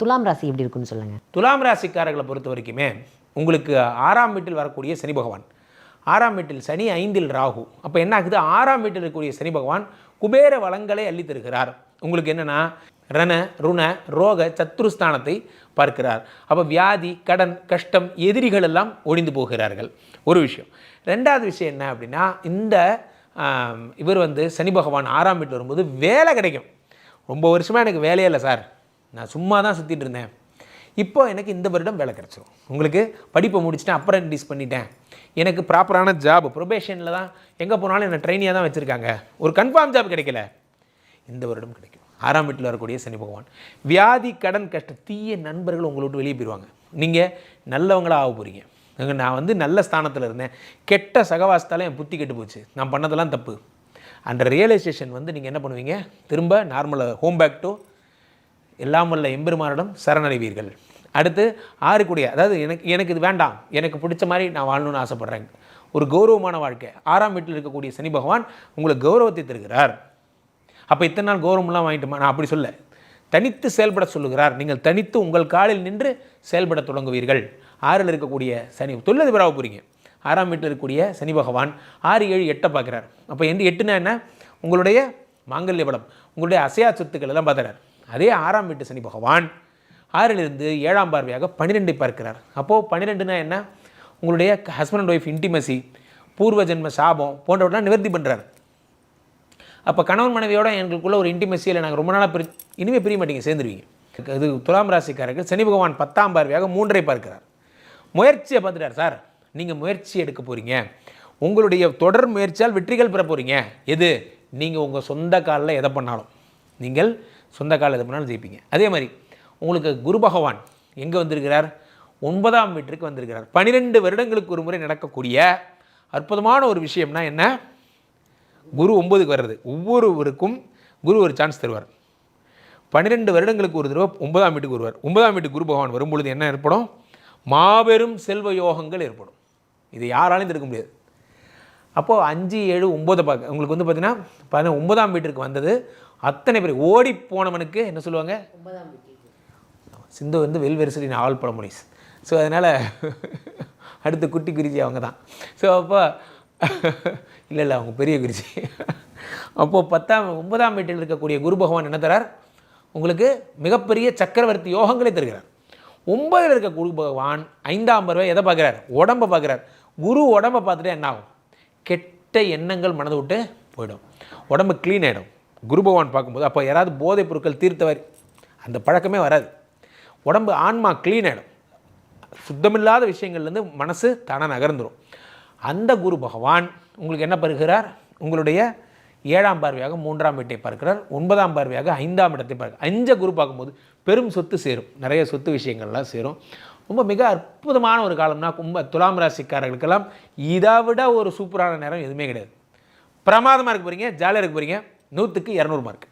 துலாம் ராசி எப்படி இருக்குன்னு சொல்லுங்கள் துலாம் ராசிக்காரர்களை பொறுத்த வரைக்குமே உங்களுக்கு ஆறாம் வீட்டில் வரக்கூடிய சனி பகவான். ஆறாம் வீட்டில் சனி ஐந்தில் ராகு. அப்போ என்ன ஆகுது? ஆறாம் வீட்டில் இருக்கக்கூடிய சனி பகவான் குபேர வளங்களை அள்ளி தருகிறார். உங்களுக்கு என்னென்னா ரண ருண ரோக சத்துருஸ்தானத்தை பார்க்கிறார். அப்போ வியாதி கடன் கஷ்டம் எதிரிகள் எல்லாம் ஒழிந்து போகிறார்கள். ஒரு விஷயம். ரெண்டாவது விஷயம் என்ன அப்படின்னா இந்த இவர் வந்து சனி பகவான் ஆறாம் வீட்டில் வரும்போது வேலை கிடைக்கும். ரொம்ப வருஷமாக எனக்கு வேலையே இல்லை சார். நான் சும்மா தான் சுற்றிட்டு இருந்தேன். இப்போ எனக்கு இந்த வருடம் வேலை கிடச்சிரும். உங்களுக்கு படிப்பை முடிச்சுட்டேன் அப்ரண்டிஸ் பண்ணிட்டேன். எனக்கு ப்ராப்பரான ஜாப் ப்ரொபேஷனில் தான் எங்கே போனாலும் என்னை ட்ரைனியாக தான் வச்சுருக்காங்க. ஒரு கன்ஃபார்ம் ஜாப் கிடைக்கல. இந்த வருடம் கிடைக்கும். ஆறாம் வீட்டில் வரக்கூடிய சனி பகவான். வியாதி கடன் கஷ்டம் தீய நண்பர்கள் உங்களை விட்டு வெளியே போயிடுவாங்க நீங்கள் நல்லவங்களாக ஆக போகிறீங்க நான் வந்து நல்ல ஸ்தானத்தில் இருந்தேன். கெட்ட சகவாசத்தால் என் புத்தி கெட்டு போச்சு. நான் பண்ணதெல்லாம் தப்பு. அந்த ரியலைசேஷன் வந்து நீங்கள் என்ன பண்ணுவீங்க? திரும்ப நார்மலாக ஹோம் பேக் டு எல்லாம் வல்ல எம்பெருமானிடம் சரணடைவீர்கள். அடுத்து ஆறுக்குடிய அதாவது எனக்கு எனக்கு இது வேண்டாம் எனக்கு பிடிச்ச மாதிரி நான் வாழணும்னு ஆசைப்பட்றேன். ஒரு கௌரவமான வாழ்க்கை. ஆறாம் வீட்டில் இருக்கக்கூடிய சனி பகவான் உங்களுக்கு கௌரவத்தை தருகிறார். அப்போ இத்தனை நாள் கௌரவம்லாம் வாங்கிட்டுமா? நான் அப்படி சொல்ல. தனித்து செயல்பட சொல்லுகிறார். நீங்கள் தனித்து உங்கள் காலில் நின்று செயல்பட தொடங்குவீர்கள். ஆறில் இருக்கக்கூடிய சனி தொழிலதிபராக போகிறீங்க ஆறாம் வீட்டில் இருக்கக்கூடிய சனி பகவான் ஆறு ஏழு எட்டை பார்க்குறார். அப்போ எந்த எட்டுனா என்ன? உங்களுடைய மாங்கல்ய பலம் உங்களுடைய அசையா சொத்துக்கள் எல்லாம் பார்த்துறாரு அதே ஆறாம் வீட்டு சனி பகவான் ஆறிலிருந்து ஏழாம் பார்வையாக பன்னிரெண்டை பார்க்கிறார். அப்போது பன்னிரெண்டுனா என்ன? உங்களுடைய ஹஸ்பண்ட் அண்ட் ஒய்ஃப் இன்டிமசி பூர்வ ஜென்ம சாபம் போன்றவற்றெல்லாம் நிவர்த்தி பண்ணுறாரு அப்போ கணவன் மனைவியோட எங்களுக்குள்ள ஒரு இன்டிமசியில் நாங்கள் ரொம்ப நாளாக பிரி இனிமேல் பிரிய மாட்டீங்க சேர்ந்துருவீங்க. இது துலாம் ராசிக்காரர்கள் சனி பகவான் பத்தாம் பார்வையாக மூன்றை பார்க்கிறார். முயற்சியை பார்த்துட்டார் சார் நீங்கள் முயற்சி எடுக்க போகிறீங்க உங்களுடைய தொடர் முயற்சியால் வெற்றிகள் பெற போகிறீங்க எது? நீங்கள் உங்கள் சொந்த காலில் எதை பண்ணாலும். நீங்கள் சொந்த காலில் எதை பண்ணாலும் ஜெயிப்பீங்க. அதே மாதிரி உங்களுக்கு குரு பகவான் எங்கே வந்திருக்கிறார்? ஒன்பதாம் வீட்டிற்கு வந்திருக்கிறார். பன்னிரெண்டு வருடங்களுக்கு ஒரு முறை நடக்கக்கூடிய அற்புதமான ஒரு விஷயம்னா என்ன? குரு ஒன்பதுக்கு வர்றது. ஒவ்வொருவருக்கும் குரு ஒரு சான்ஸ் தருவார். பன்னிரெண்டு வருடங்களுக்கு ஒரு தடவை ஒன்பதாம் வீட்டுக்கு வருவார். ஒன்பதாம் வீட்டுக்கு குரு பகவான் வரும்பொழுது என்ன ஏற்படும்? மாபெரும் செல்வ யோகங்கள் ஏற்படும். இது யாராலையும் தடுக்க முடியாது. அப்போது அஞ்சு ஏழு ஒம்போதை பார்க்க உங்களுக்கு வந்து பார்த்தீங்கன்னா பதின ஒன்பதாம் வீட்டிற்கு வந்தது அத்தனை பேர் ஓடி போனவனுக்கு என்ன சொல்லுவாங்க? சிந்து வந்து வெல் வெரிசலின் ஆல் பழமொழிஸ் ஸோ அதனால் அடுத்த குட்டி குறிச்சி அவங்க தான் ஸோ அப்போ இல்லை இல்லை அவங்க பெரிய குறிச்சி அப்போது பத்தாம் ஒன்பதாம் வீட்டில் இருக்கக்கூடிய குரு பகவான் என்ன தரார்? உங்களுக்கு மிகப்பெரிய சக்கரவர்த்தி யோகங்களை தருகிறார். ஒன்பதில் இருக்க குரு பகவான் ஐந்தாம் பருவ எதை பார்க்குறார்? உடம்பை பார்க்குறார். குரு உடம்பை பார்த்துட்டு என்ன ஆகும் கெட்ட எண்ணங்கள் மனதை விட்டு போயிடும். உடம்பு க்ளீன் ஆகிடும் குரு பகவான் பார்க்கும்போது அப்போ யாராவது போதைப் பொருட்கள் தீர்த்தவர் அந்த பழக்கமே வராது. உடம்பு ஆன்மா க்ளீன் ஆகிடும் சுத்தமில்லாத விஷயங்கள்லேருந்து மனசு தானாக நகர்ந்துடும் அந்த குரு பகவான் உங்களுக்கு என்ன பருகிறார் உங்களுடைய ஏழாம் பார்வையாக மூன்றாம் வீட்டை பார்க்கிறார். ஒன்பதாம் பார்வையாக ஐந்தாம் இடத்தை பார்க்க அஞ்ச குரு பார்க்கும்போது பெரும் சொத்து சேரும். நிறைய சொத்து விஷயங்கள்லாம் சேரும். ரொம்ப மிக அற்புதமான ஒரு காலம்னா கும்ப துலாம் ராசிக்காரர்களுக்கெல்லாம் இதை விட ஒரு சூப்பரான நேரம் எதுவுமே கிடையாது. பிரமாதமாக இருக்க போகிறீங்க ஜாலியாக இருக்க போகிறீங்க நூற்றுக்கு இரநூறு மார்க்